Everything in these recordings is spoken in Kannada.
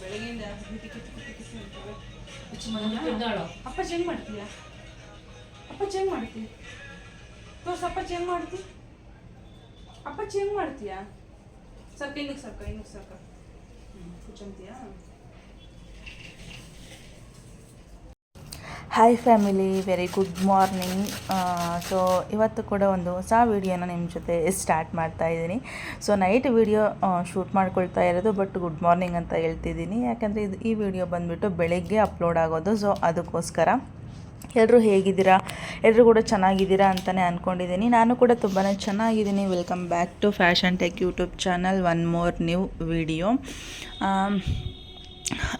ಬೆಳಗ್ಗೆಯಿಂದ ಅಂತವೆ. ಅಪ್ಪ ಚೇಂಜ್ ಮಾಡ್ತೀಯ? ಅಪ್ಪ ಚೇಂಜ್ ಮಾಡ್ತೀಯ ತೋರ್ಸ ಅಪ್ಪ ಚೆಂಗ್ ಮಾಡ್ತಿ. ಅಪ್ಪ ಚೇಂಜ್ ಮಾಡ್ತೀಯ? ಇನ್ನಕ್ಕೆ ಸರ್ಕ ಇನ್ನಕ್ಕೆ ಸರ್ಕ ಹ್ಞೂ ಕುಚ್ಚಂತೀಯಾ? Hi family very good morning so ಇವತ್ತು ಕೂಡ ಒಂದು ಹೊಸ ವೀಡಿಯೋನ ನಿಮ್ಮ ಜೊತೆ ಸ್ಟಾರ್ಟ್ ಮಾಡ್ತಾ ಇದ್ದೀನಿ. ಸೊ ನೈಟ್ ವೀಡಿಯೋ ಶೂಟ್ ಮಾಡ್ಕೊಳ್ತಾ ಇರೋದು ಬಟ್ ಗುಡ್ ಮಾರ್ನಿಂಗ್ ಅಂತ ಹೇಳ್ತಿದ್ದೀನಿ. ಯಾಕಂದರೆ ಇದು ಈ ವಿಡಿಯೋ ಬಂದುಬಿಟ್ಟು ಬೆಳಗ್ಗೆ ಅಪ್ಲೋಡ್ ಆಗೋದು. ಸೊ ಅದಕ್ಕೋಸ್ಕರ ಎಲ್ಲರೂ ಹೇಗಿದ್ದೀರಾ? ಎಲ್ಲರೂ ಕೂಡ ಚೆನ್ನಾಗಿದ್ದೀರಾ ಅಂತಲೇ ಅಂದ್ಕೊಂಡಿದ್ದೀನಿ ನಾನು ಕೂಡ ತುಂಬಾ ಚೆನ್ನಾಗಿದ್ದೀನಿ. Welcome back to fashion tech YouTube channel one more new video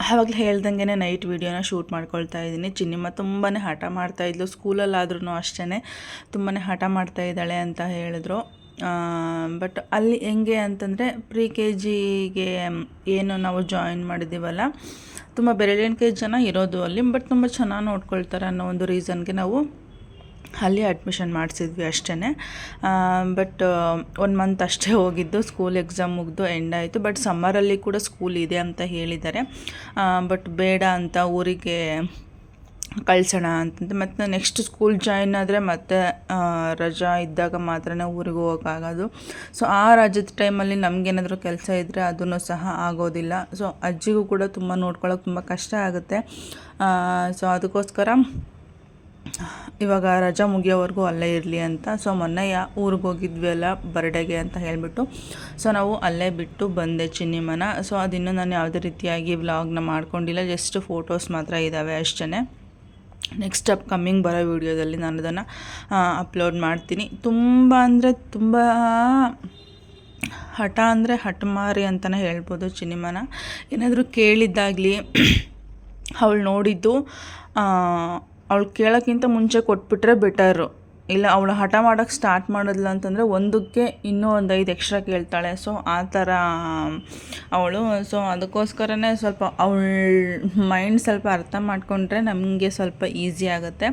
ಆವಾಗಲೇ ಹೇಳ್ದಂಗೆ ನೈಟ್ ವೀಡಿಯೋನ ಶೂಟ್ ಮಾಡ್ಕೊಳ್ತಾ ಇದ್ದೀನಿ. ಚಿನ್ನಿಮ್ಮ ತುಂಬಾ ಹಠ ಮಾಡ್ತಾಯಿದ್ಲು ಸ್ಕೂಲಲ್ಲಾದ್ರೂ ಅಷ್ಟೇ ತುಂಬಾ ಹಠ ಮಾಡ್ತಾ ಇದ್ದಾಳೆ ಅಂತ ಹೇಳಿದ್ರು. ಬಟ್ ಅಲ್ಲಿ ಹೆಂಗೆ ಅಂತಂದರೆ ಪ್ರಿ ಕೆ ಜಿಗೆ ಏನು ನಾವು ಜಾಯಿನ್ ಮಾಡಿದ್ದೀವಲ್ಲ, ತುಂಬ ಬೆರಳೆಣಿಕೆ ಜನ ಇರೋದು ಅಲ್ಲಿ ಬಟ್ ತುಂಬ ಚೆನ್ನಾಗಿ ನೋಡ್ಕೊಳ್ತಾರೆ ಅನ್ನೋ ಒಂದು ರೀಸನ್ಗೆ ನಾವು ಅಲ್ಲಿ ಅಡ್ಮಿಷನ್ ಮಾಡಿಸಿದ್ವಿ ಅಷ್ಟೇ ಬಟ್ ಒನ್ ಮಂತ್ ಅಷ್ಟೇ ಹೋಗಿದ್ದು. ಸ್ಕೂಲ್ ಎಕ್ಸಾಮ್ ಮುಗಿದು ಎಂಡ್ ಆಯಿತು. ಬಟ್ ಸಮ್ಮರಲ್ಲಿ ಕೂಡ ಸ್ಕೂಲ್ ಇದೆ ಅಂತ ಹೇಳಿದ್ದಾರೆ. ಬಟ್ ಬೇಡ ಅಂತ ಊರಿಗೆ ಕಳಿಸೋಣ ಅಂತಂದು. ಮತ್ತು ನೆಕ್ಸ್ಟ್ ಸ್ಕೂಲ್ ಜಾಯಿನ್ ಆದರೆ ಮತ್ತೆ ರಜಾ ಇದ್ದಾಗ ಮಾತ್ರ ಊರಿಗೆ ಹೋಗೋಕ್ಕಾಗೋದು ಸೊ ಆ ರಜದ ಟೈಮಲ್ಲಿ ನಮಗೇನಾದರೂ ಕೆಲಸ ಇದ್ದರೆ ಅದನ್ನು ಸಹ ಆಗೋದಿಲ್ಲ. ಸೊ ಅಜ್ಜಿಗೂ ಕೂಡ ತುಂಬ ನೋಡ್ಕೊಳ್ಳೋಕೆ ತುಂಬ ಕಷ್ಟ ಆಗುತ್ತೆ. ಸೊ ಅದಕ್ಕೋಸ್ಕರ ಇವಾಗ ರಜಾ ಮುಗಿಯೋವರೆಗೂ ಅಲ್ಲೇ ಇರಲಿ ಅಂತ. ಸೊ ಮೊನ್ನೆ ಯಾ ಊರಿಗೆ ಹೋಗಿದ್ವಿ ಅಲ್ಲ ಬರ್ಡೇಗೆ ಅಂತ ಹೇಳಿಬಿಟ್ಟು. ಸೊ ನಾವು ಅಲ್ಲೇ ಬಿಟ್ಟು ಬಂದೆ ಚಿನ್ನಿಮನ. ಸೊ ಅದಿನ್ನೂ ನಾನು ಯಾವುದೇ ರೀತಿಯಾಗಿ ವ್ಲಾಗ್ನ ಮಾಡ್ಕೊಂಡಿಲ್ಲ ಜಸ್ಟ್ ಫೋಟೋಸ್ ಮಾತ್ರ ಇದ್ದಾವೆ ಅಷ್ಟೇ ನೆಕ್ಸ್ಟ್ ಅಪ್ ಕಮ್ಮಿಂಗ್ ಬರೋ ವೀಡಿಯೋದಲ್ಲಿ ನಾನು ಅದನ್ನು ಅಪ್ಲೋಡ್ ಮಾಡ್ತೀನಿ. ತುಂಬ ಅಂದರೆ ತುಂಬ ಹಠ ಅಂದರೆ ಹಠಮಾರಿ ಅಂತಲೇ ಹೇಳ್ಬೋದು ಚಿನ್ನಿಮನ. ಏನಾದರೂ ಕೇಳಿದ್ದಾಗಲಿ, ಅವಳು ನೋಡಿದ್ದು ಅವಳು ಕೇಳೋಕ್ಕಿಂತ ಮುಂಚೆ ಕೊಟ್ಬಿಟ್ರೆ ಬೆಟರು ಇಲ್ಲ, ಅವಳು ಹಠ ಮಾಡೋಕ್ಕೆ ಸ್ಟಾರ್ಟ್ ಮಾಡೋದಿಲ್ಲ ಅಂತಂದರೆ ಒಂದಕ್ಕೆ ಇನ್ನೂ ಒಂದು ಐದು ಎಕ್ಸ್ಟ್ರಾ ಕೇಳ್ತಾಳೆ. ಸೊ ಆ ಥರ, ಅವಳು. ಸೊ ಅದಕ್ಕೋಸ್ಕರನೇ ಸ್ವಲ್ಪ ಅವಳ ಮೈಂಡ್ ಸ್ವಲ್ಪ ಅರ್ಥ ಮಾಡಿಕೊಂಡ್ರೆ ನಮಗೆ ಸ್ವಲ್ಪ ಈಸಿ ಆಗುತ್ತೆ.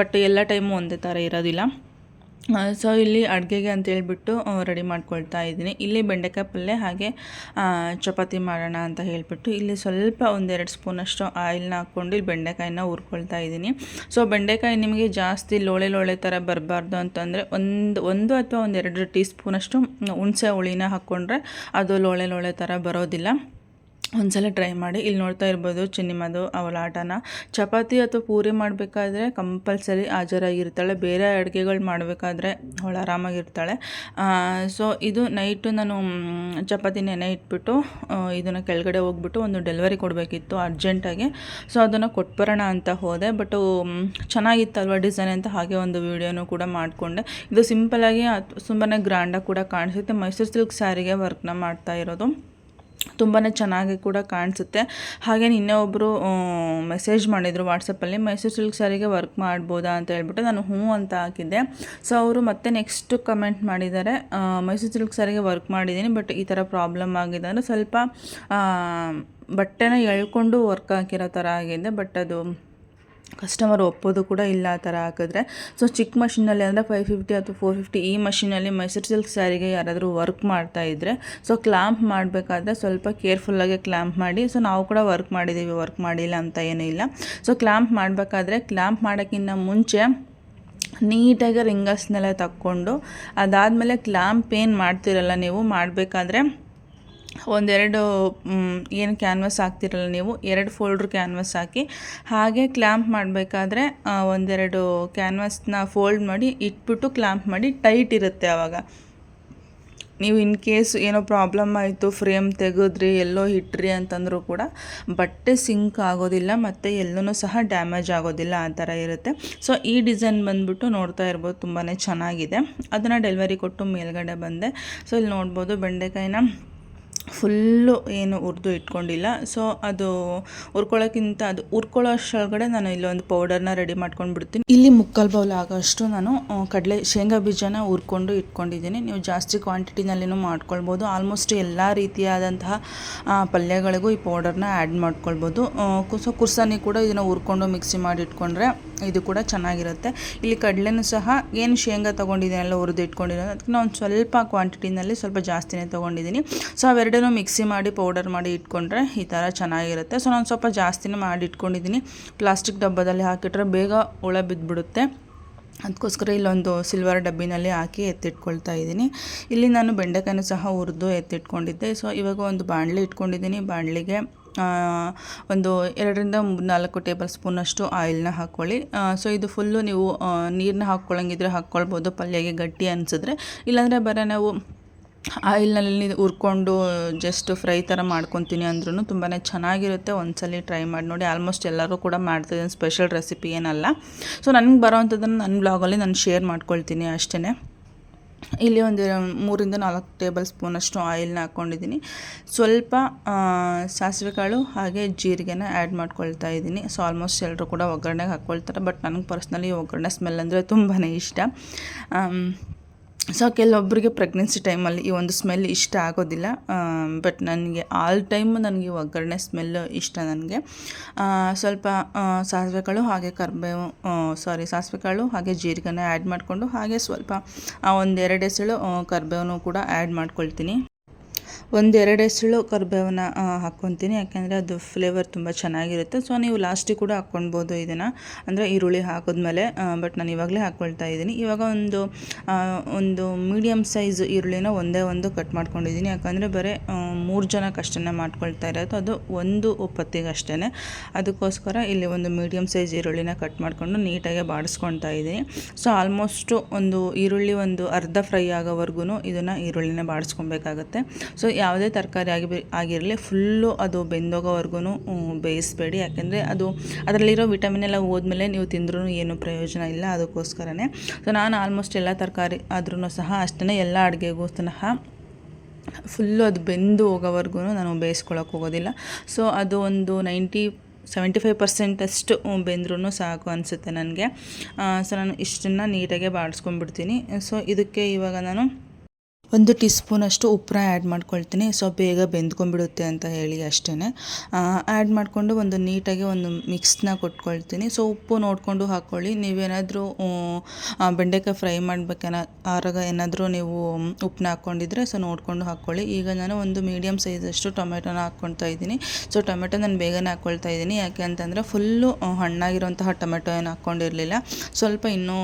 ಬಟ್ ಎಲ್ಲ ಟೈಮು ಒಂದೇ ಥರ ಇರೋದಿಲ್ಲ. ಸೊ ಇಲ್ಲಿ ಅಡುಗೆಗೆ ಅಂತೇಳ್ಬಿಟ್ಟು ರೆಡಿ ಮಾಡ್ಕೊಳ್ತಾ ಇದ್ದೀನಿ. ಇಲ್ಲಿ ಬೆಂಡೆಕಾಯಿ ಪಲ್ಯ, ಹಾಗೆ ಚಪಾತಿ ಮಾಡೋಣ ಅಂತ ಹೇಳಿಬಿಟ್ಟು, ಇಲ್ಲಿ ಸ್ವಲ್ಪ ಒಂದೆರಡು ಸ್ಪೂನಷ್ಟು ಆಯಿಲ್ನ ಹಾಕ್ಕೊಂಡು ಇಲ್ಲಿ ಬೆಂಡೆಕಾಯಿನ ಹುರ್ಕೊಳ್ತಾ ಇದ್ದೀನಿ. ಸೊ ಬೆಂಡೆಕಾಯಿ ನಿಮಗೆ ಜಾಸ್ತಿ ಲೋಳೆ ಲೋಳೆ ಥರ ಬರಬಾರ್ದು ಅಂತಂದರೆ, ಒಂದು ಒಂದು ಅಥವಾ ಒಂದೆರಡು ಟೀ ಸ್ಪೂನಷ್ಟು ಹುಣಸೆ ಹುಳಿನ ಹಾಕ್ಕೊಂಡ್ರೆ ಅದು ಲೋಳೆ ಲೋಳೆ ಥರ ಬರೋದಿಲ್ಲ. ಒಂದ್ಸಲ ಟ್ರೈ ಮಾಡಿ. ಇಲ್ಲಿ ನೋಡ್ತಾ ಇರ್ಬೋದು ಚಿನ್ನಿಮದು, ಅವಳ ಆಟನ. ಚಪಾತಿ ಅಥವಾ ಪೂರಿ ಮಾಡಬೇಕಾದ್ರೆ ಕಂಪಲ್ಸರಿ ಹಾಜರಾಗಿರ್ತಾಳೆ. ಬೇರೆ ಅಡುಗೆಗಳು ಮಾಡಬೇಕಾದ್ರೆ ಅವಳು ಆರಾಮಾಗಿರ್ತಾಳೆ. ಸೊ ಇದು ನೈಟು ನಾನು ಚಪಾತಿ ನೆನೆ ಇಟ್ಬಿಟ್ಟು ಇದನ್ನು ಕೆಳಗಡೆ ಹೋಗ್ಬಿಟ್ಟು ಒಂದು ಡೆಲಿವರಿ ಕೊಡಬೇಕಿತ್ತು ಅರ್ಜೆಂಟಾಗಿ ಸೊ ಅದನ್ನು ಕೊಟ್ಬರೋಣ ಅಂತ ಹೋದೆ. ಬಟ್ ಚೆನ್ನಾಗಿತ್ತಲ್ವ ಡಿಸೈನ್ ಅಂತ ಹಾಗೆ ಒಂದು ವೀಡಿಯೋನು ಕೂಡ ಮಾಡಿಕೊಂಡೆ. ಇದು ಸಿಂಪಲಾಗಿ ತುಂಬಾ ಗ್ರ್ಯಾಂಡಾಗಿ ಕೂಡ ಕಾಣಿಸುತ್ತೆ. ಮೈಸೂರು ಸಿಲ್ಕ್ ಸ್ಯಾರಿಗೆ ವರ್ಕ್ನ ಮಾಡ್ತಾ ಇರೋದು. ತುಂಬಾ ಚೆನ್ನಾಗಿ ಕೂಡ ಕಾಣಿಸುತ್ತೆ. ಹಾಗೆ ನಿನ್ನೆ ಒಬ್ಬರು ಮೆಸೇಜ್ ಮಾಡಿದರು ವಾಟ್ಸಪ್ಪಲ್ಲಿ ಮೈಸೂರು ಸಿಲ್ಕ್ ಸಾರಿಗೆ ವರ್ಕ್ ಮಾಡ್ಬೋದಾ? ಅಂತ ಹೇಳ್ಬಿಟ್ಟು ನಾನು ಹ್ಞೂ ಅಂತ ಹಾಕಿದ್ದೆ. ಸೊ ಅವರು ಮತ್ತೆ ನೆಕ್ಸ್ಟ್ ಕಮೆಂಟ್ ಮಾಡಿದ್ದಾರೆ ಮೈಸೂರು ಸಿಲ್ಕ್ ಸಾರಿಗೆ ವರ್ಕ್ ಮಾಡಿದ್ದೀನಿ ಬಟ್ ಈ ಥರ ಪ್ರಾಬ್ಲಮ್ ಆಗಿದೆ. ಅಂದರೆ ಸ್ವಲ್ಪ ಬಟ್ಟೆನ ಎಳ್ಕೊಂಡು ವರ್ಕ್ ಹಾಕಿರೋ ಥರ ಆಗಿದೆ ಬಟ್ ಅದು ಕಸ್ಟಮರ್ ಒಪ್ಪೋದು ಕೂಡ ಇಲ್ಲ ಆ ಥರ ಹಾಕಿದ್ರೆ. ಸೊ ಚಿಕ್ಕ ಮಷಿನಲ್ಲಿ ಅಂದರೆ ಫೈವ್ ಫಿಫ್ಟಿ ಅಥವಾ ಫೋರ್ ಫಿಫ್ಟಿ ಈ ಮಷಿನಲ್ಲಿ ಮೈಸೂರು ಸಿಲ್ಕ್ ಸ್ಯಾರಿಗೆ ಯಾರಾದರೂ ವರ್ಕ್ ಮಾಡ್ತಾ ಇದ್ದರೆ ಸೊ ಕ್ಲಾಂಪ್ ಮಾಡಬೇಕಾದ್ರೆ ಸ್ವಲ್ಪ ಕೇರ್ಫುಲ್ಲಾಗಿ ಕ್ಲಾಂಪ್ ಮಾಡಿ. ಸೊ ನಾವು ಕೂಡ ವರ್ಕ್ ಮಾಡಿದ್ದೀವಿ ವರ್ಕ್ ಮಾಡಿಲ್ಲ ಅಂತ ಏನೂ ಇಲ್ಲ. ಸೊ ಕ್ಲಾಂಪ್ ಮಾಡಬೇಕಾದ್ರೆ ಕ್ಲಾಂಪ್ ಮಾಡೋಕ್ಕಿಂತ ಮುಂಚೆ ನೀಟಾಗಿ ರಿಂಗಸ್ನೆಲ್ಲ ತಕ್ಕೊಂಡು ಅದಾದಮೇಲೆ ಕ್ಲಾಂಪ್ ಏನು ಮಾಡ್ತಿರಲ್ಲ ನೀವು ಮಾಡಬೇಕಾದ್ರೆ ಒಂದೆರಡು ಏನು ಕ್ಯಾನ್ವಸ್ ಹಾಕ್ತಿರಲ್ಲ ನೀವು, ಎರಡು ಫೋಲ್ಡ್ರ್ ಕ್ಯಾನ್ವಸ್ ಹಾಕಿ, ಹಾಗೆ ಕ್ಲ್ಯಾಂಪ್ ಮಾಡಬೇಕಾದ್ರೆ ಒಂದೆರಡು ಕ್ಯಾನ್ವಸ್ನ ಫೋಲ್ಡ್ ಮಾಡಿ ಇಟ್ಬಿಟ್ಟು ಕ್ಲ್ಯಾಂಪ್ ಮಾಡಿ ಟೈಟ್ ಇರುತ್ತೆ ಆವಾಗ ನೀವು ಇನ್ ಕೇಸ್ ಏನೋ ಪ್ರಾಬ್ಲಮ್ ಆಯಿತು ಫ್ರೇಮ್ ತೆಗೆದ್ರಿ, ಎಲ್ಲೋ ಇಟ್ರಿ ಅಂತಂದರೂ ಕೂಡ, ಬಟ್ಟೆ ಸಿಂಕ್ ಆಗೋದಿಲ್ಲ, ಮತ್ತು ಎಲ್ಲೂ ಸಹ ಡ್ಯಾಮೇಜ್ ಆಗೋದಿಲ್ಲ, ಆ ಥರ ಇರುತ್ತೆ. ಸೊ ಈ ಡಿಸೈನ್ ಬಂದ್ಬಿಟ್ಟು ನೋಡ್ತಾ ಇರ್ಬೋದು ತುಂಬಾ ಚೆನ್ನಾಗಿದೆ. ಅದನ್ನು ಡೆಲಿವರಿ ಕೊಟ್ಟು ಮೇಲ್ಗಡೆ ಬಂದೆ. ಸೊ ಇಲ್ಲಿ ನೋಡ್ಬೋದು, ಬೆಂಡೆಕಾಯಿನ ಫುಲ್ಲು ಏನು ಹುರ್ದು ಇಟ್ಕೊಂಡಿಲ್ಲ. ಸೊ ಅದು ಹುರ್ಕೊಳ್ಳೋಕ್ಕಿಂತ ಅದು ಹುರ್ಕೊಳ್ಳೋ ಅಷ್ಟೊಳಗಡೆ ನಾನು ಇಲ್ಲೊಂದು ಪೌಡರ್ನ ರೆಡಿ ಮಾಡ್ಕೊಂಡು ಬಿಡ್ತೀನಿ ಇಲ್ಲಿ ಮುಕ್ಕಾಲು ಬೌಲ್ ಆಗೋಷ್ಟು ನಾನು ಕಡಲೆ ಶೇಂಗಾ ಬೀಜನ ಹುರ್ಕೊಂಡು ಇಟ್ಕೊಂಡಿದ್ದೀನಿ. ನೀವು ಜಾಸ್ತಿ ಕ್ವಾಂಟಿಟಿನಲ್ಲಿನೂ ಮಾಡ್ಕೊಳ್ಬೋದು. ಆಲ್ಮೋಸ್ಟ್ ಎಲ್ಲ ರೀತಿಯಾದಂತಹ ಪಲ್ಯಗಳಿಗೂ ಈ ಪೌಡರ್ನ ಆ್ಯಡ್ ಮಾಡ್ಕೊಳ್ಬೋದು. ಸೊ ಕುರ್ಸಾನಿ ಕೂಡ ಇದನ್ನು ಹುರ್ಕೊಂಡು ಮಿಕ್ಸಿ ಮಾಡಿ ಇಟ್ಕೊಂಡ್ರೆ ಇದು ಕೂಡ ಚೆನ್ನಾಗಿರುತ್ತೆ. ಇಲ್ಲಿ ಕಡಲೆನೂ ಸಹ ಏನು ಶೇಂಗಾ ತೊಗೊಂಡಿದ್ದೀನಲ್ಲ ಹುರಿದು ಇಟ್ಕೊಂಡಿರೋದು, ಅದಕ್ಕೆ ನಾನು ಸ್ವಲ್ಪ ಕ್ವಾಂಟಿಟಿನಲ್ಲಿ ಸ್ವಲ್ಪ ಜಾಸ್ತಿನೇ ತೊಗೊಂಡಿದ್ದೀನಿ. ಸೊ ಅವೆರಡನ್ನೂ ಮಿಕ್ಸಿ ಮಾಡಿ ಪೌಡರ್ ಮಾಡಿ ಇಟ್ಕೊಂಡ್ರೆ ಈ ಥರ ಚೆನ್ನಾಗಿರುತ್ತೆ. ಸೊ ನಾನು ಸ್ವಲ್ಪ ಜಾಸ್ತಿನೇ ಮಾಡಿ ಇಟ್ಕೊಂಡಿದ್ದೀನಿ. ಪ್ಲಾಸ್ಟಿಕ್ ಡಬ್ಬದಲ್ಲಿ ಹಾಕಿಟ್ರೆ ಬೇಗ ಹುಳ ಬಿದ್ದುಬಿಡುತ್ತೆ ಅದಕ್ಕೋಸ್ಕರ ಇಲ್ಲೊಂದು ಸಿಲ್ವರ್ ಡಬ್ಬಿನಲ್ಲಿ ಹಾಕಿ ಎತ್ತಿಟ್ಕೊಳ್ತಾ ಇದ್ದೀನಿ. ಇಲ್ಲಿ ನಾನು ಬೆಂಡೆಕಾಯಿನೂ ಸಹ ಹುರಿದು ಎತ್ತಿಟ್ಕೊಂಡಿದ್ದೆ. ಸೊ ಇವಾಗ ಒಂದು ಬಾಣಲೆ ಇಟ್ಕೊಂಡಿದ್ದೀನಿ. ಬಾಣಲಿಗೆ ಒಂದು ಎರಡರಿಂದ ನಾಲ್ಕು ಟೇಬಲ್ ಸ್ಪೂನಷ್ಟು ಆಯಿಲ್ನ ಹಾಕ್ಕೊಳ್ಳಿ. ಸೊ ಇದು ಫುಲ್ಲು ನೀವು ನೀರನ್ನ ಹಾಕ್ಕೊಳ್ಳಂಗಿದ್ರೆ ಹಾಕ್ಕೊಳ್ಬೋದು, ಪಲ್ಯಗೆ ಗಟ್ಟಿ ಅನಿಸಿದ್ರೆ. ಇಲ್ಲಾಂದರೆ ಬರ ನಾವು ಆಯಿಲ್ನಲ್ಲಿ ಹುರ್ಕೊಂಡು ಜಸ್ಟ್ ಫ್ರೈ ಥರ ಮಾಡ್ಕೊತೀನಿ ಅಂದ್ರೂ ತುಂಬಾ ಚೆನ್ನಾಗಿರುತ್ತೆ. ಒಂದ್ಸಲಿ ಟ್ರೈ ಮಾಡಿ ನೋಡಿ. ಆಲ್ಮೋಸ್ಟ್ ಎಲ್ಲರೂ ಕೂಡ ಮಾಡ್ತಿದ್ದೀನಿ ಸ್ಪೆಷಲ್ ರೆಸಿಪಿ ಏನಲ್ಲ. ಸೊ ನನಗೆ ಬರೋವಂಥದ್ದನ್ನು ನನ್ನ ಬ್ಲಾಗಲ್ಲಿ ನಾನು ಶೇರ್ ಮಾಡ್ಕೊಳ್ತೀನಿ ಅಷ್ಟೇ ಇಲ್ಲಿ ಒಂದು ಮೂರಿಂದ ನಾಲ್ಕು ಟೇಬಲ್ ಸ್ಪೂನಷ್ಟು ಆಯಿಲ್ನ ಹಾಕ್ಕೊಂಡಿದ್ದೀನಿ. ಸ್ವಲ್ಪ ಸಾಸಿವೆ ಕಾಳು ಹಾಗೆ ಜೀರಿಗೆನ ಆ್ಯಡ್ ಮಾಡ್ಕೊಳ್ತಾ ಇದ್ದೀನಿ. ಸೊ ಆಲ್ಮೋಸ್ಟ್ ಎಲ್ಲರೂ ಕೂಡ ಒಗ್ಗರಣೆಗೆ ಹಾಕ್ಕೊಳ್ತಾರೆ ಬಟ್ ನನಗೆ ಪರ್ಸ್ನಲಿ ಒಗ್ಗರಣೆ ಸ್ಮೆಲ್ ಅಂದರೆ ತುಂಬಾ ಇಷ್ಟ. ಸೊ ಕೆಲವೊಬ್ಬರಿಗೆ ಪ್ರೆಗ್ನೆನ್ಸಿ ಟೈಮಲ್ಲಿ ಈ ಒಂದು ಸ್ಮೆಲ್ ಇಷ್ಟ ಆಗೋದಿಲ್ಲ ಬಟ್ ನನಗೆ ಆಲ್ ಟೈಮ್ ನನಗೆ ಒಗ್ಗರಣೆ ಸ್ಮೆಲ್ ಇಷ್ಟ ನನಗೆ. ಸ್ವಲ್ಪ ಸಾಸಿವೆ ಕಾಳು ಹಾಗೆ ಕರಿಬೇವು ಸಾರಿ ಸಾಸಿವೆ ಕಾಳು ಹಾಗೆ ಜೀರಿಗೆನ ಆ್ಯಡ್ ಮಾಡಿಕೊಂಡು ಹಾಗೆ ಸ್ವಲ್ಪ ಒಂದೆರಡು ಎಸಳು ಕರಿಬೇವನ್ನು ಕೂಡ ಆ್ಯಡ್ ಮಾಡ್ಕೊಳ್ತೀನಿ. ಒಂದೆರಡು ಎಸಳು ಕರಿಬೇವನ್ನ ಹಾಕ್ಕೊತೀನಿ ಯಾಕೆಂದರೆ ಅದು ಫ್ಲೇವರ್ ತುಂಬ ಚೆನ್ನಾಗಿರುತ್ತೆ. ಸೊ ನೀವು ಲಾಸ್ಟಿಗೆ ಕೂಡ ಹಾಕ್ಕೊಳ್ಬೋದು ಇದನ್ನು. ಅಂದರೆ ಈರುಳ್ಳಿ ಹಾಕಿದ್ಮೇಲೆ ಬಟ್ ನಾನು ಇವಾಗಲೇ ಹಾಕ್ಕೊಳ್ತಾ ಇದ್ದೀನಿ. ಇವಾಗ ಒಂದು ಒಂದು ಮೀಡಿಯಮ್ ಸೈಜ್ ಈರುಳ್ಳಿನ ಒಂದೇ ಒಂದು ಕಟ್ ಮಾಡ್ಕೊಂಡಿದ್ದೀನಿ. ಯಾಕಂದರೆ ಬರೀ ಮೂರು ಜನಕ್ಕೆ ಕಷ್ಟನೇ ಮಾಡ್ಕೊಳ್ತಾ ಇರೋದು. ಅದು ಒಂದು ಒಪ್ಪತ್ತಿಗೆ ಅದಕ್ಕೋಸ್ಕರ ಇಲ್ಲಿ ಒಂದು ಮೀಡಿಯಮ್ ಸೈಜ್ ಈರುಳ್ಳಿನ ಕಟ್ ಮಾಡಿಕೊಂಡು ನೀಟಾಗಿ ಬಾಡಿಸ್ಕೊಳ್ತಾ ಇದ್ದೀನಿ. ಸೊ ಆಲ್ಮೋಸ್ಟು ಒಂದು ಈರುಳ್ಳಿ ಒಂದು ಅರ್ಧ ಫ್ರೈ ಆಗೋವರೆಗೂ ಇದನ್ನು ಈರುಳ್ಳಿನ ಬಾಡಿಸ್ಕೊಬೇಕಾಗತ್ತೆ. ಸೊ ಯಾವುದೇ ತರಕಾರಿ ಆಗಿ ಆಗಿರಲಿ ಫುಲ್ಲು ಅದು ಬೆಂದೋಗೋವರೆಗೂ ಬೇಯಿಸಬೇಡಿ. ಯಾಕೆಂದರೆ ಅದು ಅದರಲ್ಲಿರೋ ವಿಟಮಿನ್ ಎಲ್ಲ ಹೋದ್ಮೇಲೆ ನೀವು ತಿಂದ್ರೂ ಏನು ಪ್ರಯೋಜನ ಇಲ್ಲ. ಅದಕ್ಕೋಸ್ಕರನೇ. ಸೊ ನಾನು ಆಲ್ಮೋಸ್ಟ್ ಎಲ್ಲ ತರಕಾರಿ ಆದ್ರೂ ಸಹ ಅಷ್ಟೇ ಎಲ್ಲ ಅಡುಗೆಗೂ ಸಹ ಫುಲ್ಲು ಅದು ಬೆಂದು ಹೋಗೋವರೆಗೂ ನಾನು ಬೇಯಿಸ್ಕೊಳಕ್ಕೆ ಹೋಗೋದಿಲ್ಲ. ಸೊ ಅದು ಒಂದು ನೈಂಟಿ ಸೆವೆಂಟಿ ಫೈವ್ ಪರ್ಸೆಂಟಷ್ಟು ಬೆಂದ್ರೂ ಸಾಕು ಅನಿಸುತ್ತೆ ನನಗೆ. ಸೊ ನಾನು ಇಷ್ಟನ್ನು ನೀಟಾಗೆ ಬಾಡಿಸ್ಕೊಂಡ್ಬಿಡ್ತೀನಿ ಸೊ ಇದಕ್ಕೆ ಇವಾಗ ನಾನು ಒಂದು ಟೀ ಸ್ಪೂನಷ್ಟು ಉಪ್ಪನ್ನ ಆ್ಯಡ್ ಮಾಡ್ಕೊಳ್ತೀನಿ. ಸೊ, ಬೇಗ ಬೆಂದ್ಕೊಂಡ್ಬಿಡುತ್ತೆ ಅಂತ ಹೇಳಿ ಅಷ್ಟೇ ಆ್ಯಡ್ ಮಾಡಿಕೊಂಡು ಒಂದು ನೀಟಾಗಿ ಒಂದು ಮಿಕ್ಸ್ನ ಕೊಟ್ಕೊಳ್ತೀನಿ. ಸೊ, ಉಪ್ಪು ನೋಡಿಕೊಂಡು ಹಾಕ್ಕೊಳ್ಳಿ ನೀವೇನಾದರೂ ಬೆಂಡೆಕಾಯಿ ಫ್ರೈ ಮಾಡಬೇಕೇನ ಆರಾಗ ಏನಾದರೂ ನೀವು ಉಪ್ಪನ್ನ ಹಾಕ್ಕೊಂಡಿದ್ರೆ ಸೊ, ನೋಡಿಕೊಂಡು ಹಾಕ್ಕೊಳ್ಳಿ ಈಗ ನಾನು ಒಂದು ಮೀಡಿಯಮ್ ಸೈಜಷ್ಟು ಟೊಮೆಟೊನ ಹಾಕ್ಕೊಳ್ತಾ ಇದ್ದೀನಿ. ಸೊ, ಟೊಮೆಟೊ ನಾನು ಬೇಗನೆ ಹಾಕ್ಕೊಳ್ತಾ ಇದ್ದೀನಿ. ಯಾಕೆ ಅಂತಂದರೆ, ಫುಲ್ಲು, ಹಣ್ಣಾಗಿರುವಂತಹ ಟೊಮೆಟೊ ಏನು ಹಾಕ್ಕೊಂಡಿರಲಿಲ್ಲ ಸ್ವಲ್ಪ ಇನ್ನೂ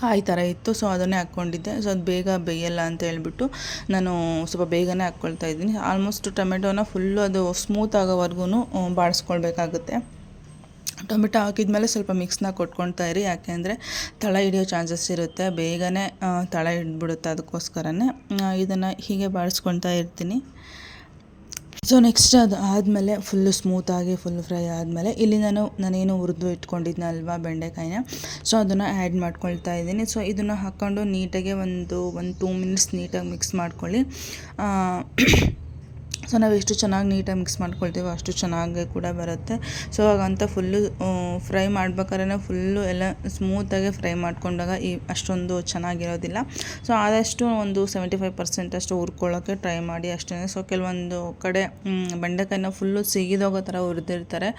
ಕಾಯಿ ಥರ ಇತ್ತು ಸೊ ಅದನ್ನೇ ಹಾಕ್ಕೊಂಡಿದ್ದೆ. ಸೊ ಅದು ಬೇಗ ಬೇಯಲ್ಲ ಅಂತ ಹೇಳ್ಬಿಟ್ಟು ನಾನು ಸ್ವಲ್ಪ ಬೇಗನೆ ಹಾಕ್ಕೊಳ್ತಾ ಇದ್ದೀನಿ. ಆಲ್ಮೋಸ್ಟ್ ಟೊಮೆಟೊನ ಫುಲ್ಲು ಅದು ಸ್ಮೂತ್ ಆಗೋವರೆಗೂ ಬಾಡಿಸ್ಕೊಳ್ಬೇಕಾಗುತ್ತೆ ಟೊಮೆಟೊ ಹಾಕಿದ್ಮೇಲೆ ಸ್ವಲ್ಪ ಮಿಕ್ಸ್ನ ಕೊಟ್ಕೊಳ್ತಾ ಇರಿ. ಯಾಕೆಂದರೆ ತಳ ಹಿಡಿಯೋ ಚಾನ್ಸಸ್ ಇರುತ್ತೆ. ಬೇಗನೆ ತಳ ಹಿಡ್ಬಿಡುತ್ತೆ ಅದಕ್ಕೋಸ್ಕರನೇ. ಇದನ್ನು ಹೀಗೆ ಬಾಡಿಸ್ಕೊಳ್ತಾ ಇರ್ತೀನಿ. ಸೊ ನೆಕ್ಸ್ಟ್ ಅದು ಆದಮೇಲೆ ಫುಲ್ಲು ಸ್ಮೂತಾಗಿ ಫುಲ್ ಫ್ರೈ ಆದಮೇಲೆ ಇಲ್ಲಿ ನಾನು, ನಾನೇನು ಹುರಿದು ಇಟ್ಕೊಂಡಿದ್ನಲ್ವಾ ಬೆಂಡೆಕಾಯಿನ? ಸೊ ಅದನ್ನು ಆ್ಯಡ್ ಮಾಡ್ಕೊಳ್ತಾ ಇದ್ದೀನಿ. ಸೊ ಇದನ್ನು ಹಾಕ್ಕೊಂಡು ನೀಟಾಗಿ ಒಂದು ಒಂದು ಟೂ ಮಿನಿಟ್ಸ್ ನೀಟಾಗಿ ಮಿಕ್ಸ್ ಮಾಡ್ಕೊಳ್ಳಿ. ಸೊ ನಾವು ಎಷ್ಟು ಚೆನ್ನಾಗಿ ನೀಟಾಗಿ ಮಿಕ್ಸ್ ಮಾಡ್ಕೊಳ್ತೀವೋ ಅಷ್ಟು ಚೆನ್ನಾಗಿ ಕೂಡ ಬರುತ್ತೆ. ಸೊ ಹಾಗಂತ ಫುಲ್ಲು ಫ್ರೈ ಮಾಡ್ಬೇಕಾದ್ರೆ ಫುಲ್ಲು ಎಲ್ಲ ಸ್ಮೂತಾಗಿ ಫ್ರೈ ಮಾಡ್ಕೊಂಡಾಗ ಈ ಅಷ್ಟೊಂದು ಚೆನ್ನಾಗಿರೋದಿಲ್ಲ. ಸೊ ಆದಷ್ಟು ಒಂದು ಸೆವೆಂಟಿ ಫೈವ್ ಪರ್ಸೆಂಟ್ ಅಷ್ಟು ಹುರ್ಕೊಳ್ಳೋಕ್ಕೆ ಟ್ರೈ ಮಾಡಿ ಅಷ್ಟೇ ಸೊ ಕೆಲವೊಂದು ಕಡೆ ಬೆಂಡೆಕಾಯಿನ ಫುಲ್ಲು ಸಿಗಿದೋಗೋ ಥರ ಹುರಿದಿರ್ತಾರೆ.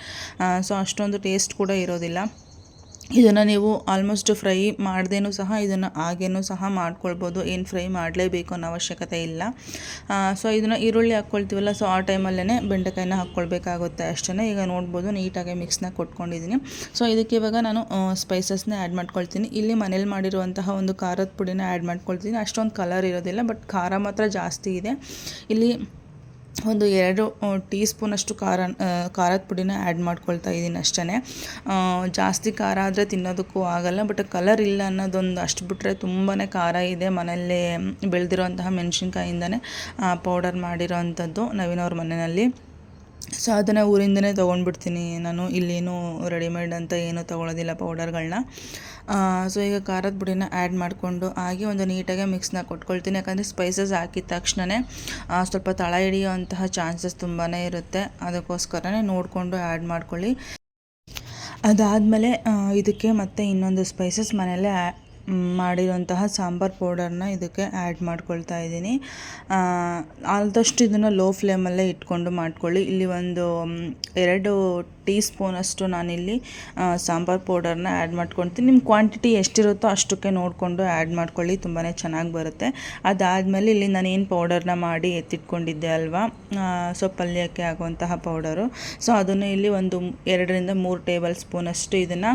ಸೊ ಅಷ್ಟೊಂದು ಟೇಸ್ಟ್ ಕೂಡ ಇರೋದಿಲ್ಲ. ಇದನ್ನು ನೀವು ಆಲ್ಮೋಸ್ಟ್ ಫ್ರೈ ಮಾಡ್ದೇನೂ ಸಹ ಇದನ್ನು ಹಾಗೇನೂ ಸಹ ಮಾಡ್ಕೊಳ್ಬೋದು. ಏನು ಫ್ರೈ ಮಾಡಲೇಬೇಕು ಅನ್ನೋ ಅವಶ್ಯಕತೆ ಇಲ್ಲ. ಸೊ ಇದನ್ನು ಈರುಳ್ಳಿ ಹಾಕ್ಕೊಳ್ತೀವಲ್ಲ ಸೊ ಆ ಟೈಮಲ್ಲೇ ಬೆಂಡೆಕಾಯಿನ ಹಾಕ್ಕೊಳ್ಬೇಕಾಗುತ್ತೆ ಅಷ್ಟೇ ಈಗ ನೋಡ್ಬೋದು, ನೀಟಾಗಿ ಮಿಕ್ಸ್ನ ಕೊಟ್ಕೊಂಡಿದ್ದೀನಿ ಸೊ ಇದಕ್ಕೆ ಇವಾಗ ನಾನು ಸ್ಪೈಸಸ್ನ ಆ್ಯಡ್ ಮಾಡ್ಕೊಳ್ತೀನಿ. ಇಲ್ಲಿ ಮನೇಲಿ ಮಾಡಿರುವಂತಹ ಒಂದು ಖಾರದ ಪುಡಿನ ಆ್ಯಡ್ ಮಾಡ್ಕೊಳ್ತೀನಿ. ಅಷ್ಟೊಂದು ಕಲರ್ ಇರೋದಿಲ್ಲ ಬಟ್ ಖಾರ ಮಾತ್ರ ಜಾಸ್ತಿ ಇದೆ. ಇಲ್ಲಿ ಒಂದು ಎರಡು ಟೀ ಸ್ಪೂನಷ್ಟು ಖಾರ ಖಾರದ ಪುಡಿನ ಆ್ಯಡ್ ಮಾಡ್ಕೊಳ್ತಾ ಇದ್ದೀನಿ ಅಷ್ಟೇ ಜಾಸ್ತಿ ಖಾರ ಆದರೆ ತಿನ್ನೋದಕ್ಕೂ ಆಗಲ್ಲ, ಬಟ್ ಕಲರ್ ಇಲ್ಲ ಅನ್ನೋದೊಂದು ಅಷ್ಟು ಬಿಟ್ಟರೆ ತುಂಬಾ ಖಾರ ಇದೆ ಮನೆಯಲ್ಲೇ ಬೆಳೆದಿರೋಂತಹ ಮೆಣಸಿನ್ಕಾಯಿಂದನೇ ಪೌಡರ್ ಮಾಡಿರೋ ಅಂಥದ್ದು ನವೀನವ್ರ ಮನೆಯಲ್ಲಿ. ಸೊ ಅದನ್ನು ಊರಿಂದನೇ ತೊಗೊಂಡ್ಬಿಡ್ತೀನಿ. ನಾನು ಇಲ್ಲೇನು ರೆಡಿಮೇಡ್ ಅಂತ ಏನೂ ತೊಗೊಳೋದಿಲ್ಲ ಪೌಡರ್ಗಳನ್ನ ಸೊ ಈಗ ಖಾರದ ಪುಡಿನ ಆ್ಯಡ್ ಮಾಡಿಕೊಂಡು ಹಾಗೆ ಒಂದು ನೀಟಾಗಿ ಮಿಕ್ಸ್ನ ಕೊಟ್ಕೊಳ್ತೀನಿ. ಯಾಕಂದರೆ ಸ್ಪೈಸಸ್ ಹಾಕಿದ ತಕ್ಷಣವೇ ಸ್ವಲ್ಪ ತಳ ಹಿಡಿಯುವಂತಹ ಚಾನ್ಸಸ್ ತುಂಬಾ ಇರುತ್ತೆ. ಅದಕ್ಕೋಸ್ಕರನೇ ನೋಡಿಕೊಂಡು ಆ್ಯಡ್ ಮಾಡ್ಕೊಳ್ಳಿ. ಅದಾದಮೇಲೆ ಇದಕ್ಕೆ ಮತ್ತೆ ಇನ್ನೊಂದು ಸ್ಪೈಸಸ್ ಮನೆಯಲ್ಲೇ ಮಾಡಿರುವಂತಹ ಸಾಂಬಾರ್ ಪೌಡರ್ನ ಇದಕ್ಕೆ ಆ್ಯಡ್ ಮಾಡ್ಕೊಳ್ತಾ ಇದ್ದೀನಿ. ಆದಷ್ಟು ಇದನ್ನು ಲೋ ಫ್ಲೇಮಲ್ಲೇ ಇಟ್ಕೊಂಡು ಮಾಡ್ಕೊಳ್ಳಿ. ಇಲ್ಲಿ ಒಂದು ಎರಡು ಟೀ ಸ್ಪೂನಷ್ಟು ನಾನಿಲ್ಲಿ ಸಾಂಬಾರು ಪೌಡರ್ನ ಆ್ಯಡ್ ಮಾಡ್ಕೊಳ್ತೀನಿ. ನಿಮ್ಮ ಕ್ವಾಂಟಿಟಿ ಎಷ್ಟಿರುತ್ತೋ ಅಷ್ಟಕ್ಕೆ ನೋಡಿಕೊಂಡು ಆ್ಯಡ್ ಮಾಡ್ಕೊಳ್ಳಿ. ತುಂಬಾ ಚೆನ್ನಾಗಿ ಬರುತ್ತೆ. ಅದಾದಮೇಲೆ ಇಲ್ಲಿ ನಾನು ಏನು ಪೌಡರ್ನ ಮಾಡಿ ಎತ್ತಿಟ್ಕೊಂಡಿದ್ದೆ ಅಲ್ವಾ? ಸೊ ಪಲ್ಯಕ್ಕೆ ಆಗುವಂತಹ ಪೌಡರು. ಸೊ ಅದನ್ನು ಇಲ್ಲಿ ಒಂದು ಎರಡರಿಂದ ಮೂರು ಟೇಬಲ್ ಸ್ಪೂನಷ್ಟು ಇದನ್ನು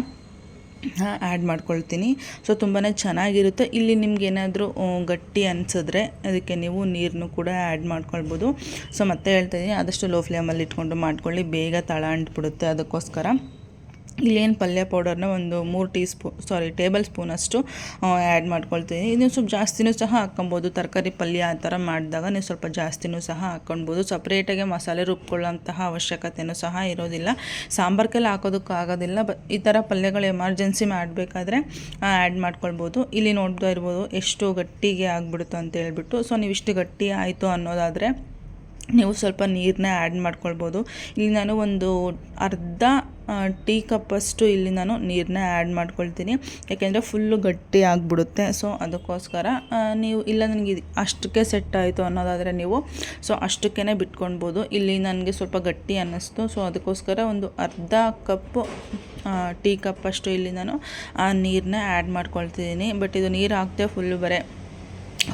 ಆ್ಯಡ್ ಮಾಡ್ಕೊಳ್ತೀನಿ. ಸೊ ತುಂಬಾ ಚೆನ್ನಾಗಿರುತ್ತೆ. ಇಲ್ಲಿ ನಿಮ್ಗೆ ಏನಾದರೂ ಗಟ್ಟಿ ಅನಿಸಿದ್ರೆ ಅದಕ್ಕೆ ನೀವು ನೀರನ್ನು ಕೂಡ ಆ್ಯಡ್ ಮಾಡ್ಕೊಳ್ಬೋದು. ಸೊ ಮತ್ತೆ ಹೇಳ್ತಾ ಇದ್ದೀನಿ ಆದಷ್ಟು ಲೋ ಫ್ಲೇಮಲ್ಲಿ ಇಟ್ಕೊಂಡು ಮಾಡ್ಕೊಳ್ಳಿ. ಬೇಗ ತಳ ಅಂಟ್ಬಿಡುತ್ತೆ ಅದಕ್ಕೋಸ್ಕರ. ಇಲ್ಲೇನು ಪಲ್ಯ ಪೌಡರ್ನ ಒಂದು ಮೂರು ಟೀ ಸ್ಪೂ ಸಾರಿ, ಟೇಬಲ್ ಸ್ಪೂನಷ್ಟು ಆ್ಯಡ್ ಮಾಡ್ಕೊಳ್ತೀನಿ. ಇದನ್ನು ಸ್ವಲ್ಪ ಜಾಸ್ತಿನೂ ಸಹ ಹಾಕ್ಕೊಬೋದು. ತರಕಾರಿ ಪಲ್ಯ ಆ ಥರ ಮಾಡಿದಾಗ ನೀವು ಸ್ವಲ್ಪ ಜಾಸ್ತಿನೂ ಸಹ ಹಾಕ್ಕೊಳ್ಬೋದು. ಸಪ್ರೇಟಾಗಿ ಮಸಾಲೆ ರುಬ್ಕೊಳ್ಳೋಂತಹ ಅವಶ್ಯಕತೆಯೂ ಸಹ ಇರೋದಿಲ್ಲ. ಸಾಂಬಾರ್ಗೆಲ್ಲ ಹಾಕೋದಕ್ಕಾಗೋದಿಲ್ಲ. ಬ, ಈ ಥರ ಪಲ್ಯಗಳು ಎಮರ್ಜೆನ್ಸಿ ಮಾಡಬೇಕಾದ್ರೆ ಆ್ಯಡ್ ಮಾಡ್ಕೊಳ್ಬೋದು. ಇಲ್ಲಿ ನೋಡ್ತಾ ಇರ್ಬೋದು, ಎಷ್ಟು ಗಟ್ಟಿಗೆ ಆಗ್ಬಿಡುತ್ತೆ ಅಂತ ಹೇಳ್ಬಿಟ್ಟು. ಸೊ ನೀವು ಇಷ್ಟು ಗಟ್ಟಿ ಆಯಿತು ಅನ್ನೋದಾದರೆ, ನೀವು ಸ್ವಲ್ಪ ನೀರನ್ನ ಆ್ಯಡ್ ಮಾಡ್ಕೊಳ್ಬೋದು. ಇಲ್ಲಿ ನಾನು ಒಂದು ಅರ್ಧ ಟೀ ಕಪ್ಪಷ್ಟು ಇಲ್ಲಿ ನಾನು ನೀರನ್ನ ಆ್ಯಡ್ ಮಾಡ್ಕೊಳ್ತೀನಿ. ಯಾಕೆಂದರೆ ಫುಲ್ಲು ಗಟ್ಟಿ ಆಗಿಬಿಡುತ್ತೆ. ಸೊ ಅದಕ್ಕೋಸ್ಕರ ನೀವು ಇಲ್ಲ ನನಗೆ ಅಷ್ಟಕ್ಕೆ ಸೆಟ್ ಆಯಿತು ಅನ್ನೋದಾದರೆ ನೀವು ಸೊ ಅಷ್ಟಕ್ಕೇ ಬಿಟ್ಕೊಳ್ಬೋದು. ಇಲ್ಲಿ ನನಗೆ ಸ್ವಲ್ಪ ಗಟ್ಟಿ ಅನ್ನಿಸ್ತು. ಸೊ ಅದಕ್ಕೋಸ್ಕರ ಒಂದು ಅರ್ಧ ಕಪ್ಪು ಟೀ ಕಪ್ಪಷ್ಟು ಇಲ್ಲಿ ನಾನು ಆ ನೀರನ್ನ ಆ್ಯಡ್ ಮಾಡ್ಕೊಳ್ತಿದ್ದೀನಿ. ಬಟ್ ಇದು ನೀರು ಹಾಕ್ದೆ ಫುಲ್ಲು ಬರೀ.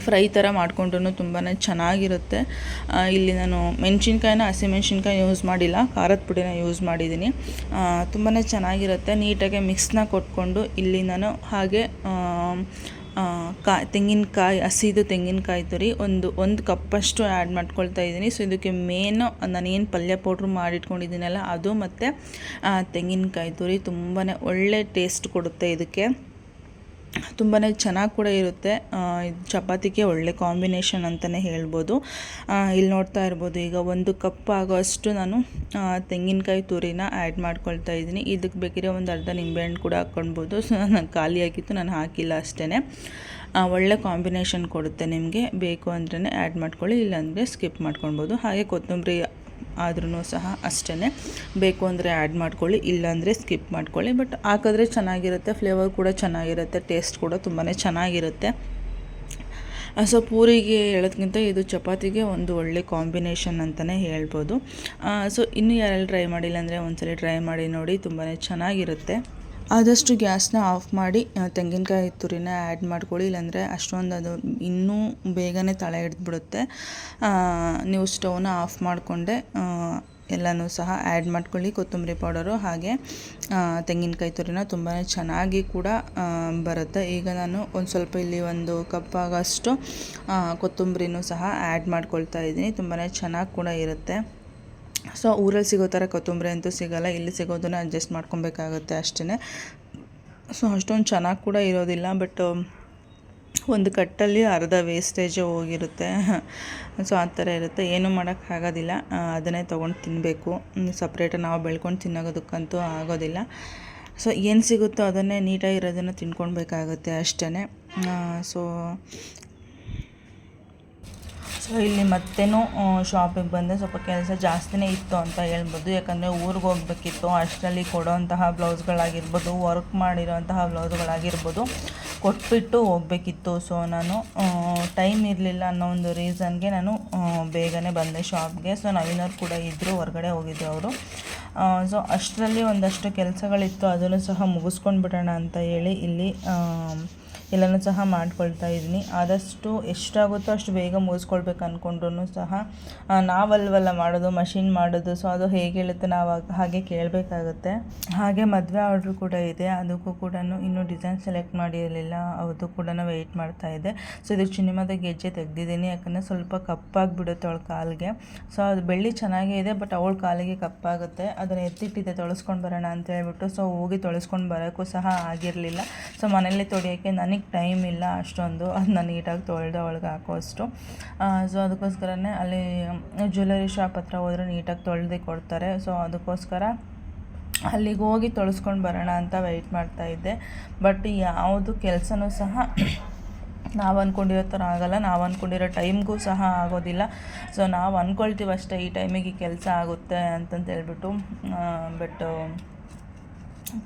ಫ್ರೈ ಥರ ಮಾಡಿಕೊಂಡ್ರು ತುಂಬಾ ಚೆನ್ನಾಗಿರುತ್ತೆ. ಇಲ್ಲಿ ನಾನು ಮೆಣಸಿನ್ಕಾಯಿನ ಹಸಿಮೆಣ್ಸಿನ್ಕಾಯಿ ಯೂಸ್ ಮಾಡಿಲ್ಲ. ಖಾರದ ಪುಡಿನ ಯೂಸ್ ಮಾಡಿದ್ದೀನಿ. ತುಂಬಾ ಚೆನ್ನಾಗಿರುತ್ತೆ. ನೀಟಾಗಿ ಮಿಕ್ಸ್ನ ಕೊಟ್ಕೊಂಡು ಇಲ್ಲಿ ನಾನು ಹಾಗೆ ಕಾ, ತೆಂಗಿನಕಾಯಿ, ಹಸಿದು ತೆಂಗಿನಕಾಯಿ ತುರಿ ಒಂದು ಒಂದು ಕಪ್ಪಷ್ಟು ಆ್ಯಡ್ ಮಾಡ್ಕೊಳ್ತಾ ಇದ್ದೀನಿ. ಸೊ ಇದಕ್ಕೆ ಮೇನು ನಾನೇನು ಪಲ್ಯ ಪೌಡ್ರ್ ಮಾಡಿಟ್ಕೊಂಡಿದ್ದೀನಲ್ಲ, ಅದು ಮತ್ತು ತೆಂಗಿನಕಾಯಿ ತುರಿ ತುಂಬಾ ಒಳ್ಳೆ ಟೇಸ್ಟ್ ಕೊಡುತ್ತೆ ಇದಕ್ಕೆ. ತುಂಬಾ ಚೆನ್ನಾಗಿ ಕೂಡ ಇರುತ್ತೆ. ಚಪಾತಿಗೆ ಒಳ್ಳೆ ಕಾಂಬಿನೇಷನ್ ಅಂತಲೇ ಹೇಳ್ಬೋದು. ಇಲ್ಲಿ ನೋಡ್ತಾ ಇರ್ಬೋದು, ಈಗ ಒಂದು ಕಪ್ ಆಗೋಷ್ಟು ನಾನು ತೆಂಗಿನಕಾಯಿ ತುರಿನ ಆ್ಯಡ್ ಮಾಡ್ಕೊಳ್ತಾ ಇದ್ದೀನಿ. ಇದಕ್ಕೆ ಬೇಕಿದ್ರೆ ಒಂದು ಅರ್ಧ ನಿಂಬೆಹಣ್ಣು ಕೂಡ ಹಾಕ್ಕೊಳ್ಬೋದು. ಸೊ, ನಾನು ಖಾಲಿಯಾಗಿತ್ತು, ನಾನು ಹಾಕಿಲ್ಲ ಅಷ್ಟೇ ಒಳ್ಳೆ ಕಾಂಬಿನೇಷನ್ ಕೊಡುತ್ತೆ ನಿಮಗೆ. ಬೇಕು ಅಂದ್ರೇ ಆ್ಯಡ್ ಮಾಡ್ಕೊಳ್ಳಿ, ಇಲ್ಲಾಂದರೆ ಸ್ಕಿಪ್ ಮಾಡ್ಕೊಳ್ಬೋದು. ಹಾಗೆ ಕೊತ್ತಂಬರಿ ಆದ್ರೂ ಸಹ ಅಷ್ಟೇ ಬೇಕು ಅಂದರೆ ಆ್ಯಡ್ ಮಾಡ್ಕೊಳ್ಳಿ ಇಲ್ಲಾಂದರೆ ಸ್ಕಿಪ್ ಮಾಡ್ಕೊಳ್ಳಿ. ಬಟ್ ಹಾಕಿದ್ರೆ ಚೆನ್ನಾಗಿರುತ್ತೆ ಫ್ಲೇವರ್ ಕೂಡ ಚೆನ್ನಾಗಿರುತ್ತೆ ಟೇಸ್ಟ್ ಕೂಡ ತುಂಬಾ ಚೆನ್ನಾಗಿರುತ್ತೆ. ಸೊ ಪೂರಿಗೆ ಹೇಳೋದ್ಕಿಂತ ಇದು ಚಪಾತಿಗೆ ಒಂದು ಒಳ್ಳೆ ಕಾಂಬಿನೇಷನ್ ಅಂತಲೇ ಹೇಳ್ಬೋದು. ಸೊ ಇನ್ನೂ ಯಾರೆಲ್ಲ ಟ್ರೈ ಮಾಡಿಲ್ಲ ಅಂದರೆ ಒಂದ್ಸಲ ಟ್ರೈ ಮಾಡಿ ನೋಡಿ ತುಂಬಾ ಚೆನ್ನಾಗಿರುತ್ತೆ. ಆದಷ್ಟು ಗ್ಯಾಸ್ನ ಆಫ್ ಮಾಡಿ ತೆಂಗಿನಕಾಯಿ ತುರಿನ ಆ್ಯಡ್ ಮಾಡ್ಕೊಳ್ಳಿ, ಇಲ್ಲಾಂದರೆ ಅಷ್ಟೊಂದು ಅದು ಇನ್ನೂ ಬೇಗನೆ ತಳ ಹಿಡಿದ್ಬಿಡುತ್ತೆ ನೀವು ಸ್ಟವ್ನ ಆಫ್ ಮಾಡಿಕೊಂಡೆ ಎಲ್ಲನೂ ಸಹ ಆ್ಯಡ್ ಮಾಡ್ಕೊಳ್ಳಿ, ಕೊತ್ತಂಬರಿ ಪೌಡರು ಹಾಗೆ ತೆಂಗಿನಕಾಯಿ ತುರಿನ ತುಂಬಾ ಚೆನ್ನಾಗಿ ಕೂಡ ಬರುತ್ತೆ. ಈಗ ನಾನು ಒಂದು ಸ್ವಲ್ಪ ಇಲ್ಲಿ ಒಂದು ಕಪ್ಪಾಗಷ್ಟು ಕೊತ್ತಂಬರಿನೂ ಸಹ ಆ್ಯಡ್ ಮಾಡ್ಕೊಳ್ತಾ ಇದ್ದೀನಿ. ತುಂಬಾ ಚೆನ್ನಾಗಿ ಕೂಡ ಇರುತ್ತೆ. ಸೊ ಊರಲ್ಲಿ ಸಿಗೋ ಥರ ಕೊತ್ತಂಬರಿ ಅಂತೂ ಸಿಗೋಲ್ಲ, ಇಲ್ಲಿ ಸಿಗೋದನ್ನು ಅಡ್ಜಸ್ಟ್ ಮಾಡ್ಕೊಬೇಕಾಗುತ್ತೆ ಅಷ್ಟೇ ಸೊ ಅಷ್ಟೊಂದು ಚೆನ್ನಾಗಿ ಕೂಡ ಇರೋದಿಲ್ಲ ಬಟ್ ಒಂದು ಕಟ್ಟಲ್ಲಿ ಅರ್ಧ ವೇಸ್ಟೇಜು ಹೋಗಿರುತ್ತೆ. ಸೊ ಆ ಥರ ಇರುತ್ತೆ. ಏನೂ ಮಾಡೋಕ್ಕಾಗೋದಿಲ್ಲ ಅದನ್ನೇ ತೊಗೊಂಡು ತಿನ್ನಬೇಕು ಸಪ್ರೇಟಾಗಿ ನಾವು ಬೆಳ್ಕೊಂಡು ತಿನ್ನೋದಕ್ಕಂತೂ ಆಗೋದಿಲ್ಲ. ಸೊ ಏನು ಸಿಗುತ್ತೋ ಅದನ್ನೇ ನೀಟಾಗಿರೋದನ್ನು ತಿನ್ಕೊಳ್ಬೇಕಾಗುತ್ತೆ ಅಷ್ಟೇ ಸೊ ಇಲ್ಲಿ ಮತ್ತೇನು ಶಾಪಿಗೆ ಬಂದೆ ಸ್ವಲ್ಪ ಕೆಲಸ ಜಾಸ್ತಿನೇ ಇತ್ತು ಅಂತ ಹೇಳ್ಬೋದು. ಯಾಕಂದರೆ ಊರಿಗೆ ಹೋಗ್ಬೇಕಿತ್ತು, ಅಷ್ಟರಲ್ಲಿ ಕೊಡೋಂತಹ ಬ್ಲೌಸ್ಗಳಾಗಿರ್ಬೋದು ವರ್ಕ್ ಮಾಡಿರೋಂತಹ ಬ್ಲೌಸ್ಗಳಾಗಿರ್ಬೋದು, ಕೊಟ್ಬಿಟ್ಟು ಹೋಗ್ಬೇಕಿತ್ತು. ಸೊ ನಾನು ಟೈಮ್ ಇರಲಿಲ್ಲ ಅನ್ನೋ ಒಂದು ರೀಸನ್ಗೆ ನಾನು ಬೇಗನೆ ಬಂದೆ ಶಾಪ್ಗೆ ಸೊ ನವೀನವ್ರು ಕೂಡ ಇದ್ದರು ಹೊರಗಡೆ ಹೋಗಿದ್ದೆ ಅವರು. ಸೊ ಅಷ್ಟರಲ್ಲಿ ಒಂದಷ್ಟು ಕೆಲಸಗಳಿತ್ತು, ಅದನ್ನು ಸಹ ಮುಗಿಸ್ಕೊಂಡು ಬಿಡೋಣ ಅಂತ ಹೇಳಿ ಇಲ್ಲಿ ಎಲ್ಲನೂ ಸಹ ಮಾಡ್ಕೊಳ್ತಾ ಇದ್ದೀನಿ. ಆದಷ್ಟು ಎಷ್ಟಾಗುತ್ತೋ ಅಷ್ಟು ಬೇಗ ಮುಗಿಸ್ಕೊಳ್ಬೇಕು ಅಂದ್ಕೊಂಡ್ರು ಸಹ ನಾವಲ್ವಲ್ಲ ಮಾಡೋದು ಮಷಿನ್ ಮಾಡೋದು ಸೊ ಅದು ಹೇಗೆ ಹೇಳುತ್ತೆ ನಾವು ಹಾಗೆ ಕೇಳಬೇಕಾಗುತ್ತೆ. ಹಾಗೆ ಮದುವೆ ಆರ್ಡ್ರು ಕೂಡ ಇದೆ. ಅದಕ್ಕೂ ಕೂಡ ಇನ್ನೂ ಡಿಸೈನ್ ಸೆಲೆಕ್ಟ್ ಮಾಡಿರಲಿಲ್ಲ. ಅದು ಕೂಡ ವೆಯ್ಟ್ ಮಾಡ್ತಾ ಇದೆ. ಸೊ ಇದು ಚಿನಿಮದ ಗೆಜ್ಜೆ ತೆಗೆದಿದ್ದೀನಿ. ಯಾಕಂದರೆ ಸ್ವಲ್ಪ ಕಪ್ಪಾಗಿಬಿಡುತ್ತೆ ಅವಳ ಕಾಲಿಗೆ. ಸೊ ಅದು ಬೆಳ್ಳಿ ಚೆನ್ನಾಗೇ ಇದೆ ಬಟ್ ಅವಳ ಕಾಲಿಗೆ ಕಪ್ಪಾಗುತ್ತೆ. ಅದನ್ನು ಎತ್ತಿಟ್ಟಿದೆ ತೊಳಸ್ಕೊಂಡು ಬರೋಣ ಅಂತ ಹೇಳ್ಬಿಟ್ಟು ಸೊ ಹೋಗಿ ತೊಳಸ್ಕೊಂಡು ಬರೋಕ್ಕೂ ಸಹ ಆಗಿರಲಿಲ್ಲ. ಸೊ ಮನೇಲಿ ತೊಳೆಯೋಕ್ಕೆ ನನಗೆ ಟೈಮ್ ಇಲ್ಲ ಅಷ್ಟೊಂದು. ಅದನ್ನ ನೀಟಾಗಿ ತೊಳೆದು ಒಳಗೆ ಹಾಕೋಷ್ಟು ಸೊ ಅದಕ್ಕೋಸ್ಕರನೇ ಅಲ್ಲಿ ಜ್ಯುವೆಲರಿ ಶಾಪ್ ಹತ್ರ ಹೋದರೆ ನೀಟಾಗಿ ತೊಳೆದು ಕೊಡ್ತಾರೆ. ಸೊ ಅದಕ್ಕೋಸ್ಕರ ಅಲ್ಲಿಗೆ ಹೋಗಿ ತೊಳಸ್ಕೊಂಡು ಬರೋಣ ಅಂತ ವೆಯ್ಟ್ ಮಾಡ್ತಾ ಇದ್ದೆ. ಬಟ್ ಯಾವುದು ಕೆಲಸನೂ ಸಹ ನಾವು ಅಂದ್ಕೊಂಡಿರೋ ಥರ ಆಗೋಲ್ಲ. ನಾವು ಅಂದ್ಕೊಂಡಿರೋ ಟೈಮ್ಗೂ ಸಹ ಆಗೋದಿಲ್ಲ. ಸೊ ನಾವು ಅಂದ್ಕೊಳ್ತೀವಿ ಅಷ್ಟೇ ಈ ಟೈಮಿಗೆ ಕೆಲಸ ಆಗುತ್ತೆ ಅಂತಂತ ಹೇಳ್ಬಿಟ್ಟು ಬಟ್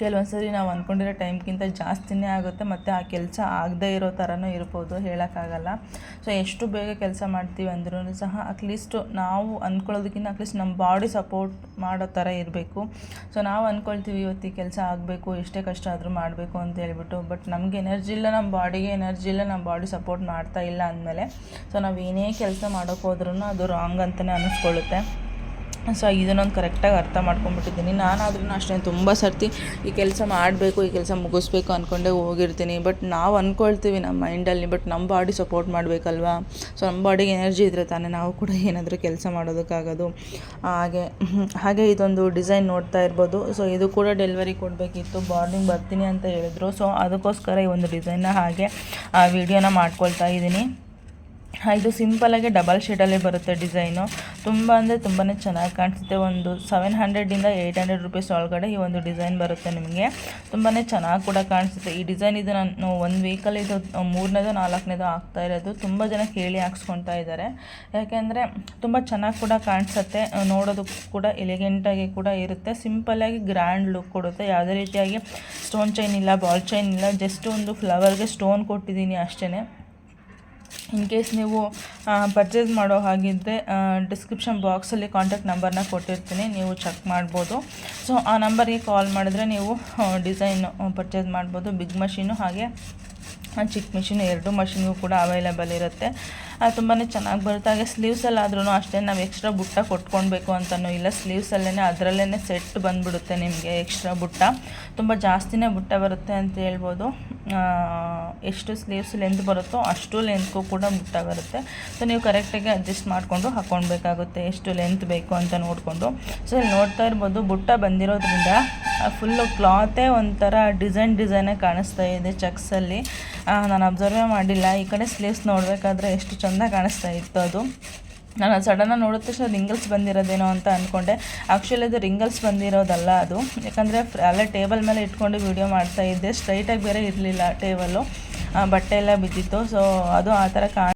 ಕೆಲವೊಂದು ಸರಿ ನಾವು ಅಂದ್ಕೊಂಡಿರೋ ಟೈಮ್ಗಿಂತ ಜಾಸ್ತಿನೇ ಆಗುತ್ತೆ, ಮತ್ತು ಆ ಕೆಲಸ ಆಗದೇ ಇರೋ ಥರನೂ ಇರ್ಬೋದು ಹೇಳೋಕ್ಕಾಗಲ್ಲ. ಸೊ, ಎಷ್ಟು ಬೇಗ ಕೆಲಸ ಮಾಡ್ತೀವಿ ಅಂದ್ರೂ ಸಹ ಅಟ್ಲೀಸ್ಟು ನಾವು ಅಂದ್ಕೊಳ್ಳೋದಕ್ಕಿಂತ ಅಟ್ಲೀಸ್ಟ್ ನಮ್ಮ ಬಾಡಿ ಸಪೋರ್ಟ್ ಮಾಡೋ ಥರ ಇರಬೇಕು. ಸೊ, ನಾವು ಅಂದ್ಕೊಳ್ತೀವಿ ಇವತ್ತು ಕೆಲಸ ಆಗಬೇಕು, ಎಷ್ಟೇ ಕಷ್ಟ ಆದರೂ ಮಾಡಬೇಕು ಅಂತ ಹೇಳ್ಬಿಟ್ಟು ಬಟ್ ನಮಗೆ ಎನರ್ಜಿ ಇಲ್ಲ, ನಮ್ಮ ಬಾಡಿಗೆ ಎನರ್ಜಿ ಇಲ್ಲ, ನಮ್ಮ ಬಾಡಿ ಸಪೋರ್ಟ್ ಮಾಡ್ತಾ ಇಲ್ಲ ಅಂದಮೇಲೆ, ಸೊ ನಾವು ಏನೇ ಕೆಲಸ ಮಾಡೋಕ್ಕೋದ್ರೂ ಅದು ರಾಂಗ್ ಅಂತಲೇ ಅನ್ನಿಸ್ಕೊಳ್ಳುತ್ತೆ ಸೊ ಇದನ್ನೊಂದು ಕರೆಕ್ಟಾಗಿ ಅರ್ಥ ಮಾಡ್ಕೊಂಡ್ಬಿಟ್ಟಿದ್ದೀನಿ. ನಾನಾದ್ರೂ ಅಷ್ಟೇ, ತುಂಬ ಸರ್ತಿ ಈ ಕೆಲಸ ಮಾಡಬೇಕು, ಈ ಕೆಲಸ ಮುಗಿಸ್ಬೇಕು ಅಂದ್ಕೊಂಡೇ ಹೋಗಿರ್ತೀನಿ. ಬಟ್ ನಾವು ಅಂದ್ಕೊಳ್ತೀವಿ ನಮ್ಮ ಮೈಂಡಲ್ಲಿ ಬಟ್ ನಮ್ಮ ಬಾಡಿ ಸಪೋರ್ಟ್ ಮಾಡಬೇಕಲ್ವಾ? ಸೊ ನಮ್ಮ ಬಾಡಿಗೆ ಎನರ್ಜಿ ಇದ್ದರೆ ತಾನೇ ನಾವು ಕೂಡ ಏನಾದರೂ ಕೆಲಸ ಮಾಡೋದಕ್ಕಾಗೋದು. ಹಾಗೆ ಹಾಗೆ ಇದೊಂದು ಡಿಸೈನ್ ನೋಡ್ತಾ ಇರ್ಬೋದು. ಸೊ ಇದು ಕೂಡ ಡೆಲಿವರಿ ಕೊಡಬೇಕಿತ್ತು. ಮಾರ್ನಿಂಗ್ ಬರ್ತೀನಿ ಅಂತ ಹೇಳಿದ್ರು. ಸೊ ಅದಕ್ಕೋಸ್ಕರ ಈ ಒಂದು ಡಿಸೈನ್ನ ಹಾಗೆ ಆ ವಿಡಿಯೋನ ಮಾಡ್ಕೊಳ್ತಾ ಇದ್ದೀನಿ. ಇದು ಸಿಂಪಲಾಗಿ ಡಬಲ್ ಶೇಡಲ್ಲೇ ಬರುತ್ತೆ ಡಿಸೈನು ತುಂಬ ಅಂದರೆ ತುಂಬಾ ಚೆನ್ನಾಗಿ ಕಾಣಿಸುತ್ತೆ. ಒಂದು ಸೆವೆನ್ ಹಂಡ್ರೆಡಿಂದ ಏಯ್ಟ್ ಹಂಡ್ರೆಡ್ ರುಪೀಸ್ ಒಳಗಡೆ ಈ ಒಂದು ಡಿಸೈನ್ ಬರುತ್ತೆ ನಿಮಗೆ. ತುಂಬಾ ಚೆನ್ನಾಗಿ ಕೂಡ ಕಾಣಿಸುತ್ತೆ. ಈ ಡಿಸೈನ್ ಇದು ನಾನು ಒಂದು ವೀಕಲ್ಲಿ ಇದು ಮೂರನೇದು ನಾಲ್ಕನೇದು ಆಗ್ತಾ ಇರೋದು. ತುಂಬ ಜನ ಕೇಳಿ ಹಾಕ್ಸ್ಕೊತಾ ಇದ್ದಾರೆ ಯಾಕೆಂದರೆ ತುಂಬ ಚೆನ್ನಾಗಿ ಕೂಡ ಕಾಣಿಸುತ್ತೆ. ನೋಡೋದಕ್ಕೂ ಕೂಡ ಎಲಿಗೆಂಟಾಗಿ ಕೂಡ ಇರುತ್ತೆ. ಸಿಂಪಲ್ಲಾಗಿ ಗ್ರ್ಯಾಂಡ್ ಲುಕ್ ಕೊಡುತ್ತೆ. ಯಾವುದೇ ರೀತಿಯಾಗಿ ಸ್ಟೋನ್ ಚೈನ್ ಇಲ್ಲ ಬಾಲ್ ಚೈನ್ ಇಲ್ಲ ಜಸ್ಟ್ ಒಂದು ಫ್ಲವರ್ಗೆ ಸ್ಟೋನ್ ಕೊಟ್ಟಿದ್ದೀನಿ ಅಷ್ಟೇ ಇನ್ ಕೇಸ್ ನೀವು ಪರ್ಚೇಸ್ ಮಾಡೋ ಹಾಗಿದ್ದರೆ ಡಿಸ್ಕ್ರಿಪ್ಷನ್ ಬಾಕ್ಸಲ್ಲಿ ಕಾಂಟ್ಯಾಕ್ಟ್ ನಂಬರ್ನ ಕೊಟ್ಟಿರ್ತೀನಿ, ನೀವು ಚೆಕ್ ಮಾಡ್ಬೋದು. ಸೊ ಆ ನಂಬರ್ಗೆ ಕಾಲ್ ಮಾಡಿದ್ರೆ ನೀವು ಡಿಸೈನು ಪರ್ಚೇಸ್ ಮಾಡ್ಬೋದು. ಬಿಗ್ ಮಷೀನು ಹಾಗೆ ಚಿಕ್ಕ ಮಿಷಿನ್ ಎರಡು ಮಷಿನ್ಗೂ ಕೂಡ ಅವೈಲೇಬಲ್ ಇರುತ್ತೆ. ತುಂಬಾ ಚೆನ್ನಾಗಿ ಬರುತ್ತೆ. ಹಾಗೆ ಸ್ಲೀವ್ಸಲ್ಲಾದ್ರೂ ಅಷ್ಟೇ ನಾವು ಎಕ್ಸ್ಟ್ರಾ ಬುಟ್ಟ ಕೊಟ್ಕೊಳ್ಬೇಕು ಅಂತಲೂ ಇಲ್ಲ. ಸ್ಲೀವ್ಸಲ್ಲೇ ಅದರಲ್ಲೇ ಸೆಟ್ ಬಂದುಬಿಡುತ್ತೆ ನಿಮಗೆ ಎಕ್ಸ್ಟ್ರಾ ಬುಟ್ಟ. ತುಂಬ ಜಾಸ್ತಿನೇ ಬುಟ್ಟ ಬರುತ್ತೆ ಅಂತ ಹೇಳ್ಬೋದು. ಎಷ್ಟು ಸ್ಲೀವ್ಸ್ ಲೆಂತ್ ಬರುತ್ತೋ ಅಷ್ಟು ಲೆಂತ್ಗೂ ಕೂಡ ಬುಟ್ಟ ಬರುತ್ತೆ. ಸೊ ನೀವು ಕರೆಕ್ಟಾಗಿ ಅಡ್ಜಸ್ಟ್ ಮಾಡಿಕೊಂಡು ಹಾಕ್ಕೊಳ್ಬೇಕಾಗುತ್ತೆ ಎಷ್ಟು ಲೆಂತ್ ಬೇಕು ಅಂತ ನೋಡಿಕೊಂಡು. ಸೊ ಇಲ್ಲಿ ನೋಡ್ತಾ ಇರ್ಬೋದು ಬುಟ್ಟ ಬಂದಿರೋದ್ರಿಂದ ಫುಲ್ಲು ಕ್ಲಾತೇ ಒಂಥರ ಡಿಸೈನ್ ಡಿಸೈನೇ ಕಾಣಿಸ್ತಾ ಇದೆ ಚಕ್ಸಲ್ಲಿ ನಾನು ಅಬ್ಸರ್ವೇ ಮಾಡಿಲ್ಲ. ಈ ಕಡೆ ಸ್ಲೀವ್ಸ್ ನೋಡಬೇಕಾದ್ರೆ ಎಷ್ಟು ಚೆಂದ ಕಾಣಿಸ್ತಾ ಇತ್ತು ಅದು. ನಾನು ಸಡನ್ನಾಗಿ ನೋಡಿದ ತಕ್ಷಣ ರಿಂಗಲ್ಸ್ ಬಂದಿರೋದೇನೋ ಅಂತ ಅಂದ್ಕೊಂಡೆ ಆ್ಯಕ್ಚುಲಿ ಅದು ರಿಂಗಲ್ಸ್ ಬಂದಿರೋದಲ್ಲ ಅದು. ಯಾಕಂದರೆ ಅಲ್ಲೇ ಟೇಬಲ್ ಮೇಲೆ ಇಟ್ಕೊಂಡು ವೀಡಿಯೋ ಮಾಡ್ತಾ ಇದ್ದೆ. ಸ್ಟ್ರೈಟಾಗಿ ಬೇರೆ ಇರಲಿಲ್ಲ ಟೇಬಲ್ಲು. ಬಟ್ಟೆ ಎಲ್ಲ ಬಿದ್ದಿತ್ತು. ಸೊ ಅದು ಆ ಥರ ಕಾಣ್